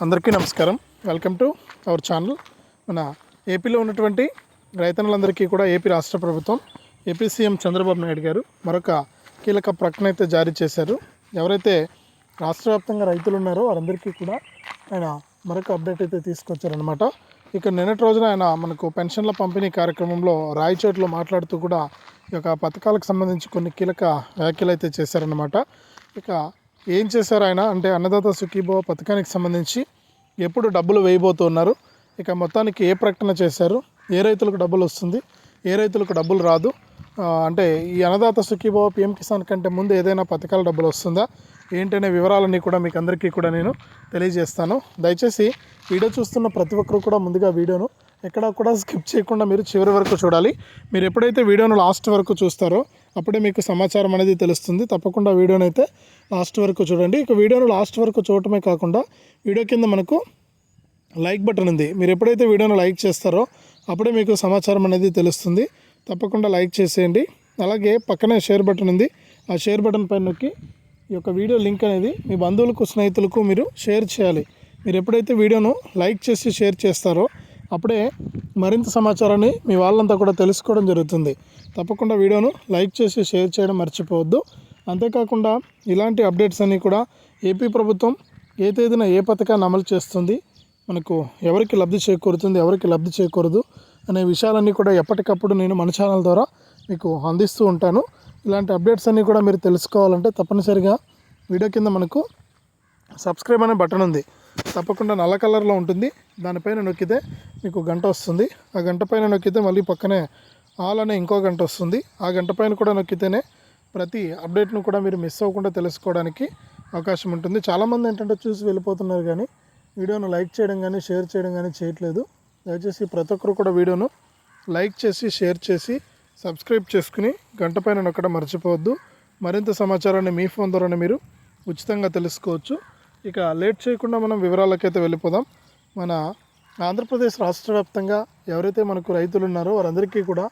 అందరికీ నమస్కారం. Welcome to our channel మన ఏపీలో ఉన్నటువంటి రైతన్నులందరికీ కూడా ఏపీ రాష్ట్ర ప్రభుత్వం ఏపీ సీఎం చంద్రబాబు నాయుడు గారు మరొక కీలక ప్రకటన అయితే జారీ చేశారు. ఎవరైతే రాష్ట్ర వ్యాప్తంగా రైతులు ఉన్నారో వారందరికీ కూడా ఆయన మరొక అప్డేట్ అయితే తీసుకొచ్చారనమాట ఇక నిన్నటి రోజున ఆయన మనకు పెన్షన్ల పంపిణీ కార్యక్రమంలో రాయచోట్లో మాట్లాడుతూ కూడా ఈ యొక్క పథకాలకు సంబంధించి కొన్ని కీలక వ్యాఖ్యలు అయితే చేశారనమాట ఇక ఏం చేశారు ఆయన? అంటే అన్నదాత సుఖీభవ పథకానికి సంబంధించి ఎప్పుడు డబ్బులు వేయబోతున్నారు? ఇక మొత్తానికి ఏ ప్రకటన చేశారు? ఏ రైతులకు డబ్బులు వస్తుంది? ఏ రైతులకు డబ్బులు రాదు? అంటే ఈ అన్నదాత సుఖీభవ పిఎం కిసాన్ కంటే ముందు ఏదైనా పథకాల డబ్బులు వస్తుందా? ఏంటనే వివరాలన్నీ కూడా మీకు అందరికీ కూడా నేను తెలియజేస్తాను. దయచేసి వీడియో చూస్తున్న ప్రతి ఒక్కరు కూడా ముందుగా వీడియోను ఎక్కడా కూడా స్కిప్ చేయకుండా మీరు చివరి వరకు చూడాలి. మీరు ఎప్పుడైతే వీడియోను లాస్ట్ వరకు చూస్తారో అప్పుడే మీకు సమాచారం అనేది తెలుస్తుంది. తప్పకుండా వీడియోని అయితే లాస్ట్ వరకు చూడండి. ఇక వీడియోను లాస్ట్ వరకు చూడటమే కాకుండా వీడియో కింద మనకు లైక్ బటన్ ఉంది. మీరు ఎప్పుడైతే వీడియోను లైక్ చేస్తారో అప్పుడే మీకు సమాచారం అనేది తెలుస్తుంది. తప్పకుండా లైక్ చేసేయండి. అలాగే పక్కనే షేర్ బటన్ ఉంది. ఆ షేర్ బటన్ పైన నొక్కి ఈ యొక్క వీడియో లింక్ అనేది మీ బంధువులకు స్నేహితులకు మీరు షేర్ చేయాలి. మీరు ఎప్పుడైతే వీడియోను లైక్ చేసి షేర్ చేస్తారో అప్పుడే మరింత సమాచారాన్ని మీ వాళ్ళంతా కూడా తెలుసుకోవడం జరుగుతుంది. తప్పకుండా వీడియోను లైక్ చేసి షేర్ చేయడం మర్చిపోవద్దు. అంతేకాకుండా ఇలాంటి అప్డేట్స్ అన్నీ కూడా ఏపీ ప్రభుత్వం ఏ తేదీన ఏ పథకాన్ని అమలు చేస్తుంది మనకు ఎవరికి లబ్ధి చేకూరుతుంది ఎవరికి లబ్ధి చేకూరదు అనే విషయాలన్నీ కూడా ఎప్పటికప్పుడు నేను మన ఛానల్ ద్వారా మీకు అందిస్తూ ఉంటాను. ఇలాంటి అప్డేట్స్ అన్నీ కూడా మీరు తెలుసుకోవాలంటే తప్పనిసరిగా వీడియో కింద మనకు సబ్స్క్రైబ్ అనే బటన్ ఉంది. తప్పకుండా నల్ల కలర్లో ఉంటుంది. దానిపైన నొక్కితే మీకు గంట వస్తుంది. ఆ గంట పైన నొక్కితే మళ్ళీ పక్కనే ఆల్ అనే ఇంకో గంట వస్తుంది. ఆ గంట పైన కూడా నొక్కితేనే ప్రతి అప్డేట్ను కూడా మీరు మిస్ అవ్వకుండా తెలుసుకోవడానికి అవకాశం ఉంటుంది. చాలామంది ఏంటంటే చూసి వెళ్ళిపోతున్నారు కానీ వీడియోను లైక్ చేయడం కానీ షేర్ చేయడం కానీ చేయట్లేదు. దయచేసి ప్రతి ఒక్కరు కూడా వీడియోను లైక్ చేసి షేర్ చేసి సబ్స్క్రైబ్ చేసుకుని గంట పైన నొక్కడం మర్చిపోవద్దు. మరింత సమాచారాన్ని మీ ఫోన్ ద్వారానే మీరు ఉచితంగా తెలుసుకోవచ్చు. ఇక లేట్ చేయకుండా మనం వివరాలకైతే వెళ్ళిపోదాం. మన ఆంధ్రప్రదేశ్ రాష్ట్ర వ్యాప్తంగా ఎవరైతే మనకు రైతులు ఉన్నారో వారందరికీ కూడా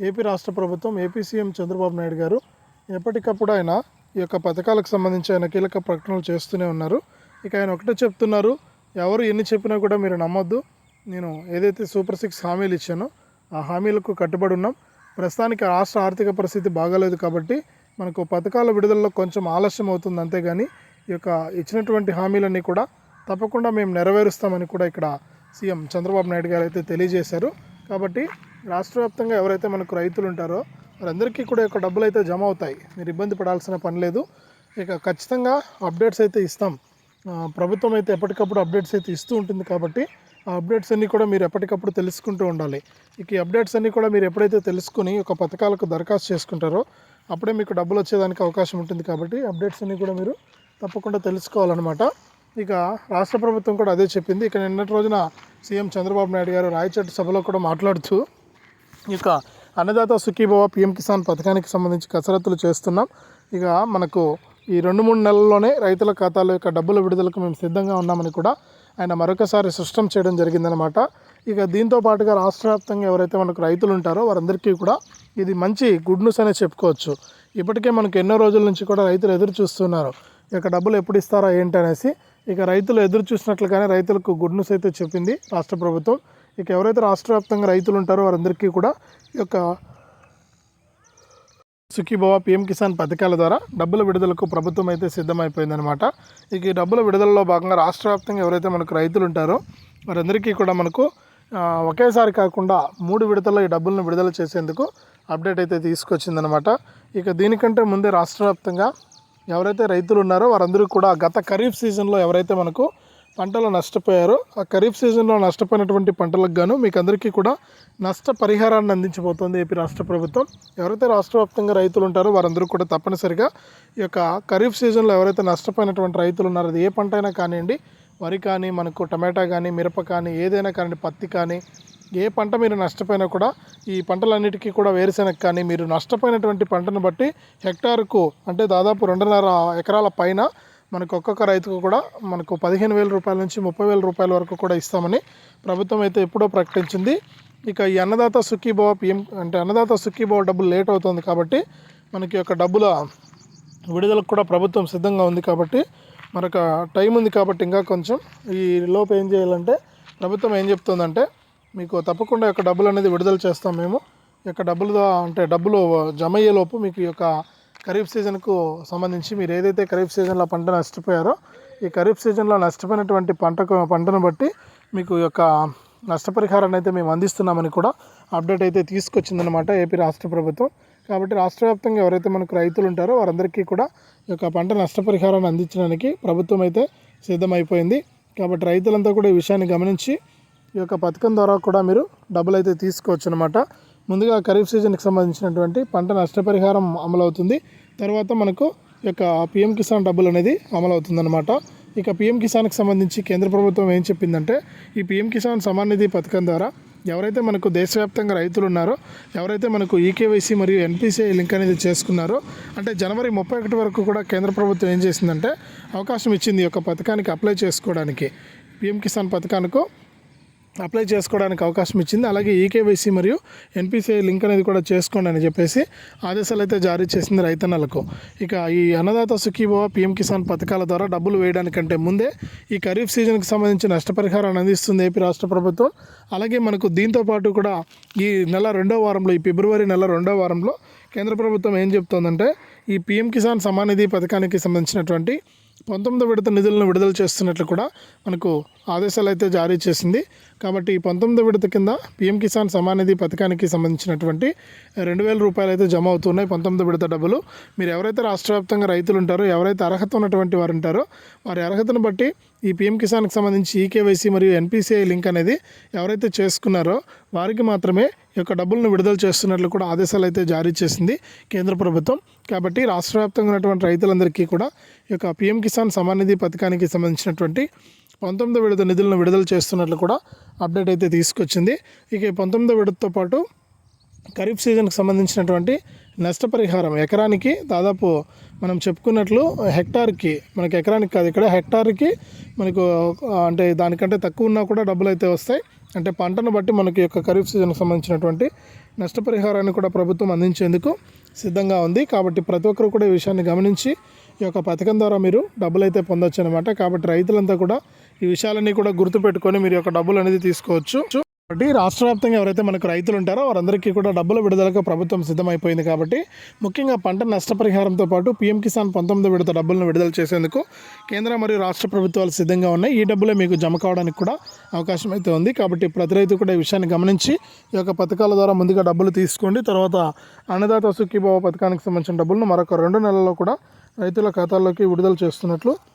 ఏపీ రాష్ట్ర ప్రభుత్వం ఏపీ సీఎం చంద్రబాబు నాయుడు గారు ఎప్పటికప్పుడు ఆయన ఈ యొక్క పథకాలకు సంబంధించి ఆయన కీలక ప్రకటనలు చేస్తూనే ఉన్నారు. ఇక ఆయన ఒకటే చెప్తున్నారు ఎవరు ఎన్ని చెప్పినా కూడా మీరు నమ్మొద్దు. నేను ఏదైతే సూపర్ సిక్స్ హామీలు ఇచ్చానో ఆ హామీలకు కట్టుబడి ఉన్నాం. ప్రస్తుతానికి రాష్ట్ర ఆర్థిక పరిస్థితి బాగాలేదు కాబట్టి మనకు పథకాల విడుదలలో కొంచెం ఆలస్యం అవుతుంది అంతేగాని ఈ యొక్క ఇచ్చినటువంటి హామీలన్నీ కూడా తప్పకుండా మేము నెరవేరుస్తామని కూడా ఇక్కడ సీఎం చంద్రబాబు నాయుడు గారు అయితే తెలియజేశారు. కాబట్టి రాష్ట్ర వ్యాప్తంగా ఎవరైతే మనకు రైతులు ఉంటారో వారందరికీ కూడా యొక్క డబ్బులు అయితే జమ అవుతాయి. మీరు ఇబ్బంది పడాల్సిన పని లేదు. ఇక ఖచ్చితంగా అప్డేట్స్ అయితే ఇస్తాం. ప్రభుత్వం అయితే ఎప్పటికప్పుడు అప్డేట్స్ అయితే ఇస్తూ ఉంటుంది కాబట్టి ఆ అప్డేట్స్ అన్నీ కూడా మీరు ఎప్పటికప్పుడు తెలుసుకుంటూ ఉండాలి. ఇక ఈ అప్డేట్స్ అన్నీ కూడా మీరు ఎప్పుడైతే తెలుసుకుని ఒక పథకాలకు దరఖాస్తు చేసుకుంటారో అప్పుడే మీకు డబ్బులు వచ్చేదానికి అవకాశం ఉంటుంది కాబట్టి అప్డేట్స్ అన్నీ కూడా మీరు తప్పకుండా తెలుసుకోవాలన్నమాట. ఇక రాష్ట్ర ప్రభుత్వం కూడా అదే చెప్పింది. ఇక నిన్నటి రోజున సీఎం చంద్రబాబు నాయుడు గారు రాయచేట సభలో కూడా మాట్లాడుతూ ఇక అన్నదాత సుఖీభవ పిఎం కిసాన్ పథకానికి సంబంధించి కసరత్తులు చేస్తున్నాం. ఇక మనకు ఈ రెండు మూడు నెలల్లోనే రైతుల ఖాతాల యొక్క డబ్బుల విడుదలకు మేము సిద్ధంగా ఉన్నామని కూడా ఆయన మరొకసారి స్పష్టం చేయడం జరిగిందనమాట ఇక దీంతో పాటుగా రాష్ట్ర వ్యాప్తంగా ఎవరైతే మనకు రైతులు ఉంటారో వారందరికీ కూడా ఇది మంచి గుడ్ న్యూస్ అనే చెప్పుకోవచ్చు. ఇప్పటికే మనకు ఎన్నో రోజుల నుంచి కూడా రైతులు ఎదురు చూస్తున్నారు. ఇక డబ్బులు ఎప్పుడు ఇస్తారా ఏంటి అనేసి ఇక రైతులు ఎదురు చూసినట్లుగానే రైతులకు గుడ్ న్యూస్ అయితే చెప్పింది రాష్ట్ర ప్రభుత్వం. ఇక ఎవరైతే రాష్ట్ర వ్యాప్తంగా రైతులు ఉంటారో వారందరికీ కూడా ఈ యొక్క సుఖీభవ పిఎం కిసాన్ పథకాల ద్వారా డబ్బుల విడుదలకు ప్రభుత్వం అయితే సిద్ధమైపోయిందనమాట ఇక ఈ డబ్బుల విడుదలలో భాగంగా రాష్ట్ర వ్యాప్తంగా ఎవరైతే మనకు రైతులు ఉంటారో వారందరికీ కూడా మనకు ఒకేసారి కాకుండా మూడు విడతల్లో ఈ డబ్బులను విడుదల చేసేందుకు అప్డేట్ అయితే తీసుకొచ్చిందనమాట ఇక దీనికంటే ముందే రాష్ట్ర వ్యాప్తంగా ఎవరైతే రైతులు ఉన్నారో వారందరూ కూడా గత ఖరీఫ్ సీజన్లో ఎవరైతే మనకు పంటలు నష్టపోయారో ఆ ఖరీఫ్ సీజన్లో నష్టపోయినటువంటి పంటలకు గాను మీకు అందరికీ కూడా నష్ట పరిహారాన్ని అందించబోతోంది ఏపీ రాష్ట్ర ప్రభుత్వం. ఎవరైతే రాష్ట్ర వ్యాప్తంగా రైతులు ఉంటారో వారందరూ కూడా తప్పనిసరిగా ఈ యొక్క ఖరీఫ్ సీజన్లో ఎవరైతే నష్టపోయినటువంటి రైతులు ఉన్నారో అది ఏ పంట అయినా కానివ్వండి వరి కానీ మనకు టమాటా కానీ మిరప కానీ ఏదైనా కానీ పత్తి కానీ ఏ పంట మీరు నష్టపోయినా కూడా ఈ పంటలన్నిటికీ కూడా వేరుశెనగ కానీ మీరు నష్టపోయినటువంటి పంటను బట్టి హెక్టార్కు అంటే దాదాపు రెండున్నర ఎకరాల పైన మనకు ఒక్కొక్క రైతుకు కూడా మనకు పదిహేను వేల రూపాయల నుంచి ముప్పై వేల రూపాయల వరకు కూడా ఇస్తామని ప్రభుత్వం అయితే ఎప్పుడో ప్రకటించింది. ఇక ఈ అన్నదాత సుఖీభావ పిఎం అంటే అన్నదాత సుఖీభావ డబ్బులు లేట్ అవుతుంది కాబట్టి మనకి యొక్క డబ్బుల విడుదలకు కూడా ప్రభుత్వం సిద్ధంగా ఉంది కాబట్టి మనకు టైం ఉంది కాబట్టి ఇంకా కొంచెం ఈ లోపు ఏం చేయాలంటే ప్రభుత్వం ఏం చెప్తుందంటే మీకు తప్పకుండా యొక్క డబ్బులు అనేది విడుదల చేస్తాం మేము. యొక్క డబ్బులు అంటే డబ్బులు జమ అయ్యేలోపు మీకు ఈ యొక్క ఖరీఫ్ సీజన్కు సంబంధించి మీరు ఏదైతే ఖరీఫ్ సీజన్లో పంట నష్టపోయారో ఈ ఖరీఫ్ సీజన్లో నష్టపోయినటువంటి పంటకు పంటను బట్టి మీకు యొక్క నష్టపరిహారాన్ని అయితే మేము అందిస్తున్నామని కూడా అప్డేట్ అయితే తీసుకొచ్చిందనమాట ఏపీ రాష్ట్ర ప్రభుత్వం. కాబట్టి రాష్ట్ర వ్యాప్తంగా ఎవరైతే మనకు రైతులు ఉంటారో వారందరికీ కూడా ఈ యొక్క పంట నష్టపరిహారాన్ని అందించడానికి ప్రభుత్వం అయితే సిద్ధమైపోయింది. కాబట్టి రైతులంతా కూడా ఈ విషయాన్ని గమనించి ఈ యొక్క పథకం ద్వారా కూడా మీరు డబ్బులు అయితే తీసుకోవచ్చు అనమాట ముందుగా ఖరీఫ్ సీజన్కి సంబంధించినటువంటి పంట నష్టపరిహారం అమలవుతుంది. తర్వాత మనకు ఈ యొక్క పిఎం కిసాన్ డబ్బులు అనేది అమలవుతుందన్నమాట. ఇక పిఎం కిసాన్కి సంబంధించి కేంద్ర ప్రభుత్వం ఏం చెప్పిందంటే ఈ పిఎం కిసాన్ సమాన్ నిధి పథకం ద్వారా ఎవరైతే మనకు దేశవ్యాప్తంగా రైతులు ఉన్నారో ఎవరైతే మనకు ఈకేవైసీ మరియు ఎన్పిసిఐ లింక్ అనేది చేసుకున్నారో అంటే జనవరి ముప్పై ఒకటి వరకు కూడా కేంద్ర ప్రభుత్వం ఏం చేసిందంటే అవకాశం ఇచ్చింది ఈ యొక్క పథకానికి అప్లై చేసుకోవడానికి. పిఎం కిసాన్ పథకానికి అప్లై చేసుకోవడానికి అవకాశం ఇచ్చింది. అలాగే ఈకేవైసీ మరియు ఎన్పిసిఐ లింక్ అనేది కూడా చేసుకోండి అని చెప్పేసి ఆదేశాలు అయితే జారీ చేసింది రైతన్నలకు. ఇక ఈ అన్నదాత సుఖీభవ పిఎం కిసాన్ పథకాల ద్వారా డబ్బులు వేయడానికంటే ముందే ఈ ఖరీఫ్ సీజన్కి సంబంధించి నష్టపరిహారాన్ని అందిస్తుంది ఏపీ రాష్ట్ర ప్రభుత్వం. అలాగే మనకు దీంతో పాటు కూడా ఈ నెల రెండో వారంలో ఈ ఫిబ్రవరి నెల రెండో వారంలో కేంద్ర ప్రభుత్వం ఏం చెప్తోందంటే ఈ పిఎం కిసాన్ సమానిధి పథకానికి సంబంధించినటువంటి పంతొమ్మిదో విడత నిధులను విడుదల చేస్తున్నట్లు కూడా మనకు ఆదేశాలు అయితే జారీ చేసింది. కాబట్టి ఈ పంతొమ్మిదో విడత కింద పిఎం కిసాన్ సమానిధి పథకానికి సంబంధించినటువంటి రెండు వేల రూపాయలు అయితే జమ అవుతున్నాయి పంతొమ్మిదో విడత డబ్బులు. మీరు ఎవరైతే రాష్ట్ర వ్యాప్తంగా రైతులు ఉంటారో ఎవరైతే అర్హత ఉన్నటువంటి వారు ఉంటారో వారి అర్హతను బట్టి ఈ పిఎం కిసాన్కి సంబంధించి ఈకేవైసీ మరియు ఎన్పిసిఐ లింక్ అనేది ఎవరైతే చేసుకున్నారో వారికి మాత్రమే ఈ యొక్క డబ్బులను విడుదల చేస్తున్నట్లు కూడా ఆదేశాలు అయితే జారీ చేసింది కేంద్ర ప్రభుత్వం. కాబట్టి రాష్ట్ర వ్యాప్తంగా ఉన్నటువంటి రైతులందరికీ కూడా ఈ యొక్క పిఎం కిసాన్ సమానిధి పథకానికి సంబంధించినటువంటి పంతొమ్మిదో విడత నిధులను విడుదల చేస్తున్నట్లు కూడా అప్డేట్ అయితే తీసుకొచ్చింది. ఇక ఈ పంతొమ్మిదో విడతతో పాటు ఖరీఫ్ సీజన్కి సంబంధించినటువంటి నష్టపరిహారం ఎకరానికి దాదాపు మనం చెప్పుకున్నట్లు హెక్టార్కి మనకి ఎకరానికి కాదు ఇక్కడ హెక్టార్కి మనకు అంటే దానికంటే తక్కువ ఉన్నా కూడా డబ్బులు అయితే వస్తాయి. అంటే పంటను బట్టి మనకి యొక్క ఖరీఫ్ సీజన్కి సంబంధించినటువంటి నష్టపరిహారాన్ని కూడా ప్రభుత్వం అందించేందుకు సిద్ధంగా ఉంది. కాబట్టి ప్రతి ఒక్కరు కూడా ఈ విషయాన్ని గమనించి ఈ యొక్క పథకం ద్వారా మీరు డబ్బులు అయితే పొందొచ్చు అనమాట కాబట్టి రైతులంతా కూడా ఈ విషయాలన్నీ కూడా గుర్తుపెట్టుకొని మీరు యొక్క డబ్బులు అనేది తీసుకోవచ్చు. కాబట్టి రాష్ట్ర వ్యాప్తంగా ఎవరైతే మనకు రైతులు ఉంటారో వారందరికీ కూడా డబ్బుల విడుదలకు ప్రభుత్వం సిద్ధమైపోయింది కాబట్టి ముఖ్యంగా పంట నష్టపరిహారంతో పాటు పీఎం కిసాన్ పంతొమ్మిది విడత డబ్బులను విడుదల చేసేందుకు కేంద్ర మరియు రాష్ట్ర ప్రభుత్వాలు సిద్ధంగా ఉన్నాయి. ఈ డబ్బులే మీకు జమ కావడానికి కూడా అవకాశం అయితే ఉంది. కాబట్టి ప్రతి రైతు కూడా ఈ విషయాన్ని గమనించి ఈ యొక్క పథకాల ద్వారా ముందుగా డబ్బులు తీసుకోండి. తర్వాత అన్నదాత సుఖీభావ పథకానికి సంబంధించిన డబ్బులను మరొక రెండు నెలల్లో కూడా రైతుల ఖాతాల్లోకి విడుదల చేస్తున్నట్లు